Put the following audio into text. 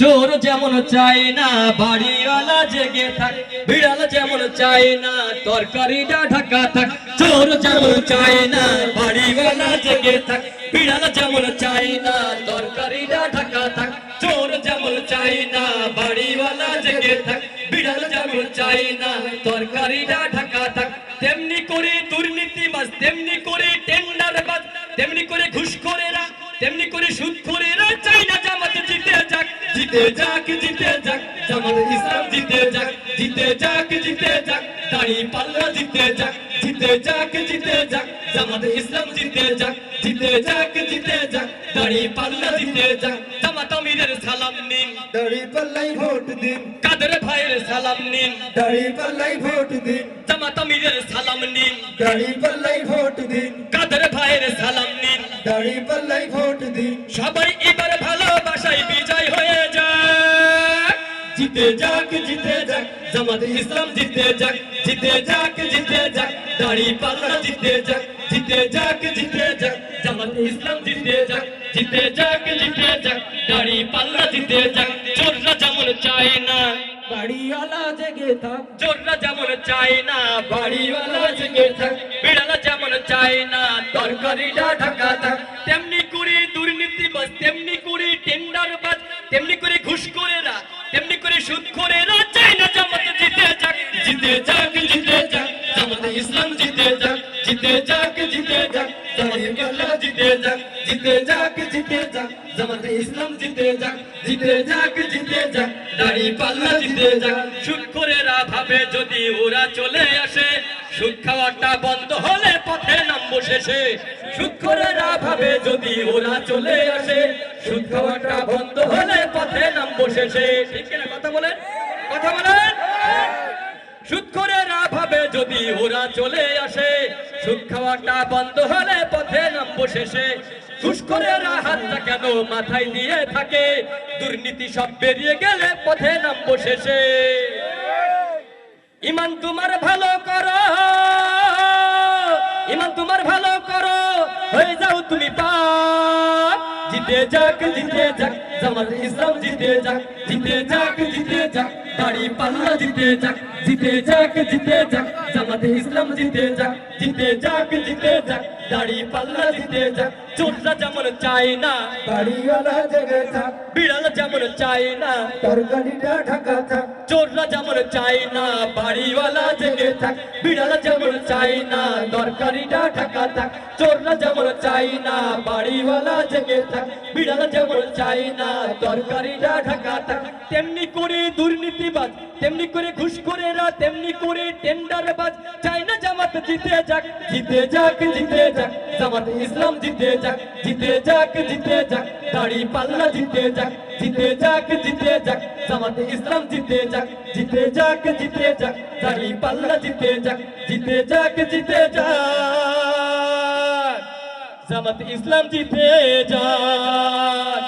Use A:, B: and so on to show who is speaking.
A: চোর যেমন চাই না, বাড়িওয়ালা জেগে থাক, বিড়াল যেমন চাই না তরকারিটা ঢাকা থাক, চোর যেমন চাই না, বাড়িওয়ালা জেগে থাক, বিড়াল যেমন চাই না তরকারিটা ঢাকা থাক, চোর যেমন চাই না, বাড়িওয়ালা জেগে থাক, বিড়াল যেমন চাই না তরকারিটা ঢাকা থাক, তেমনি করে দুর্নীতিবাজ তেমনি করে টেন্ডারবাজ তেমনি করে তেমনি করে সুদখোরেরা চাই না জামাত জিতে যাক জিতে যাক জিতে যাক জামাত ইসলাম জিতে যাক জিতে যাক জিতে যাক দাড়ি পাল্লা জিতে যাক জিতে যাক জিতে যাক জামাত ইসলাম জিতে যাক জিতে যাক জিতে যাক দাড়ি পাল্লা জিতে যাক জামাত আমিরের সালাম নিন
B: দাড়ি পাল্লাই ভোট দিন
A: কাদের ভাইয়ের সালাম নিন
B: দাড়ি পাল্লাই ভোট দিন
A: জামাত আমিরের সালাম নিন
B: দাড়ি পাল্লাই ভোট দিন
A: কাদের ভাইয়ের সালাম নিন
B: দাড়ি পাল্লাই ভোট দিন
A: সবাই যাক জিতে যাক জিতে যাক জামাত ইসলাম জিতে যাক জিতে যাক জিতে যাক দাড়ি পাল্লা জিতে যাক জিতে যাক জিতে যাক জামাত ইসলাম জিতে যাক জিতে যাক জিতে যাক দাড়ি পাল্লা জিতে যাক চোররা যেমন চায় না
B: বাড়িওয়ালা জেগে থাক
A: চোররা যেমন চায় না বাড়িওয়ালা জেগে থাক বিড়ালা যেমন চায় না তরকারিটা ঢাকা থাক তেমনি করে দুর্নীতিবাজ তেমনি করে টেন্ডারবাজ তেমনি করে যাক জিতে যাক জামাত ইসলাম জিতে যাক জিতে যাক জিতে যাক জামাত ইসলাম জিতে যাক জিতে যাক জিতে যাক জামাত ইসলাম জিতে যাক জিতে যাক জিতে যাক দাড়ি পাল্লা জিতে যাক সুদখোরেরা ভাবে যদি ওরা চলে আসে সুদ খাওয়াটা বন্ধ হলে পথে নামবো শেষে সুদখোরেরা ভাবে যদি ওরা চলে আসে সুদ খাওয়াটা বন্ধ হলে পথে নামবো শেষে ঠিক কথা বলেন কথা বলেন ভাবে যদি ওরা চলে আসে খাওয়াটা বন্ধ হলে পথে নামবো শেষে। মাথায় দিয়ে থাকে? দুর্নীতি সব বেরিয়ে গেলে পথে নামবো শেষে। ইমান তোমার ভালো করো। ইমান তোমার ভালো করো। হয়ে যাও তুমি পাক জিতে যাক জিতে যাক, জামাত ইসলাম জিতে যাক জিতে যাক জিতে যাক, দাড়ি পাল্লা জিতে যাক। জিতে যাক জিতে যাক জামাতে ইসলাম জিতে যাক জিতে যাক জিতে যাক। দাড়ি পাল্লা জিতে যাক চোররা যেমন চায় না
B: বাড়িওয়ালা জেগে থাক
A: বিড়াল যেমন চায় না
B: তরকারিটা ঢাকা থাক
A: চোররা যেমন চায় না বাড়িওয়ালা জেগে থাক বিড়াল যেমন চায় না তরকারিটা ঢাকা থাক চোররা যেমন চায় না বাড়িওয়ালা জেগে থাক বিড়াল যেমন চায় না তরকারিটা ঢাকা থাক তেমনি করে দুর্নীতিবাজ তেমনি করে ঘুষখোরেরা তেমনি করে টেন্ডারবাজ জিতে যাক জিতে যাক জিতে যাক জামাত ইসলাম জিতে যাক জিতে যাক জিতে যাক দাড়ি পাল্লা জিতে যাক জিতে যাক জিতে যাক জামাত ইসলাম জিতে যাক জিতে যাক জিতে যাক দাড়ি পাল্লা জিতে যাক জিতে যাক জিতে যাক জামাত ইসলাম জিতে যাক